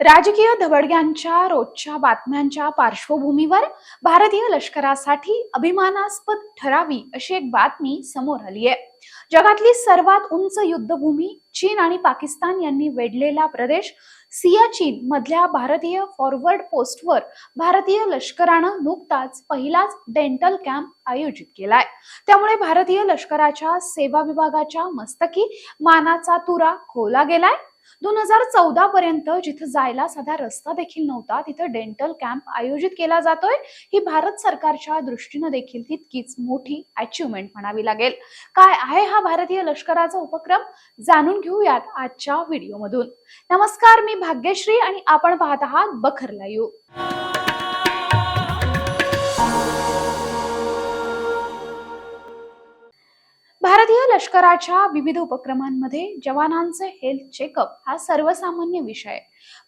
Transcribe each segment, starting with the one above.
राजकीय धबडग्यांच्या रोजच्या बातम्यांच्या पार्श्वभूमीवर भारतीय लष्करासाठी अभिमानास्पद ठरावी अशी एक बातमी समोर आली आहे. जगातली सर्वात उंच युद्धभूमी चीन आणि पाकिस्तान यांनी वेढलेला प्रदेश सियाचीन मधल्या भारतीय फॉरवर्ड पोस्टवर भारतीय लष्करानं नुकताच पहिलाच डेंटल कॅम्प आयोजित केलाय. त्यामुळे भारतीय लष्कराच्या सेवा विभागाच्या मस्तकी मानाचा तुरा खोला गेलाय. दोन हजार चौदा पर्यंत जिथं जायला साधा रस्ता देखील नव्हता तिथं डेंटल कॅम्प आयोजित केला जातोय. ही भारत सरकारच्या दृष्टीनं देखील तितकीच मोठी अचिव्हमेंट म्हणावी लागेल. काय आहे हा भारतीय लष्कराचा उपक्रम? जाणून घेऊयात आजच्या व्हिडिओमधून नमस्कार मी भाग्यश्री आणि आपण पाहत आहात बखरला यू भारतीय लष्कराच्या विविध उपक्रमांमध्ये जवानांचे हेल्थ चेकअप हा सर्वसामान्य विषय आहे.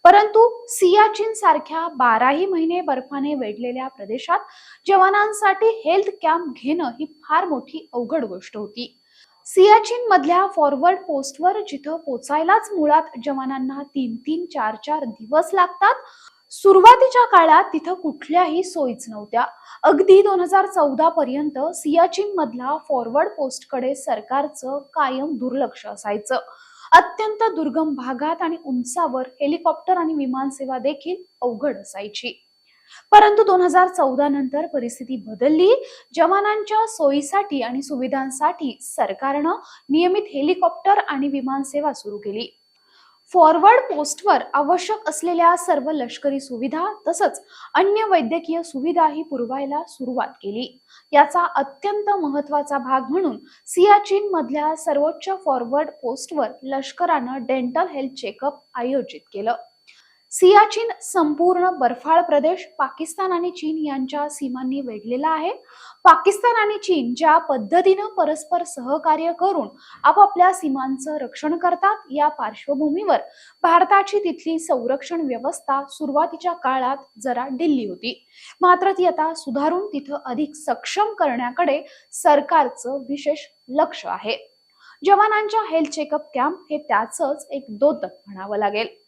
परंतु सियाचीन सारख्या बाराही महिने बर्फाने वेढलेल्या प्रदेशात जवानांसाठी हेल्थ कॅम्प घेणं ही फार मोठी अवघड गोष्ट होती सियाचीन मधल्या फॉरवर्ड पोस्टवर जिथं पोचायलाच मुळात जवानांना तीन तीन चार चार दिवस लागतात सुरुवातीच्या काळात तिथं कुठल्याही सोयीच नव्हत्या. अगदी दोन हजार चौदा पर्यंत सियाचीन मधला फॉरवर्ड पोस्टकडे सरकारचं कायम दुर्लक्ष असायचं. अत्यंत दुर्गम भागात आणि उंचावर हेलिकॉप्टर आणि विमान सेवा देखील अवघड असायची. परंतु दोन हजार चौदा नंतर परिस्थिती बदलली. जवानांच्या सोयीसाठी आणि सुविधांसाठी सरकारनं नियमित हेलिकॉप्टर आणि विमान सेवा सुरू केली. फॉरवर्ड पोस्टवर आवश्यक असलेल्या सर्व लष्करी सुविधा तसंच अन्य वैद्यकीय सुविधाही पुरवायला सुरुवात केली. याचा अत्यंत महत्त्वाचा भाग म्हणून सियाचीन मधल्या सर्वोच्च फॉरवर्ड पोस्टवर लष्करानं डेंटल हेल्थ चेकअप आयोजित केलं. सियाचीन संपूर्ण बर्फाळ प्रदेश पाकिस्तान आणि चीन यांच्या सीमांनी वेढलेला आहे. पाकिस्तान आणि चीन ज्या पद्धतीनं परस्पर सहकार्य करून आपापल्या सीमांचं रक्षण करतात या पार्श्वभूमीवर भारताची तिथली संरक्षण व्यवस्था सुरुवातीच्या काळात जरा दिल्ली होती. मात्र ती आता सुधारून तिथं अधिक सक्षम करण्याकडे सरकारचं विशेष लक्ष आहे. जवानांच्या हेल्थ चेकअप कॅम्प हे त्याचंच एक दोतक म्हणावं लागेल.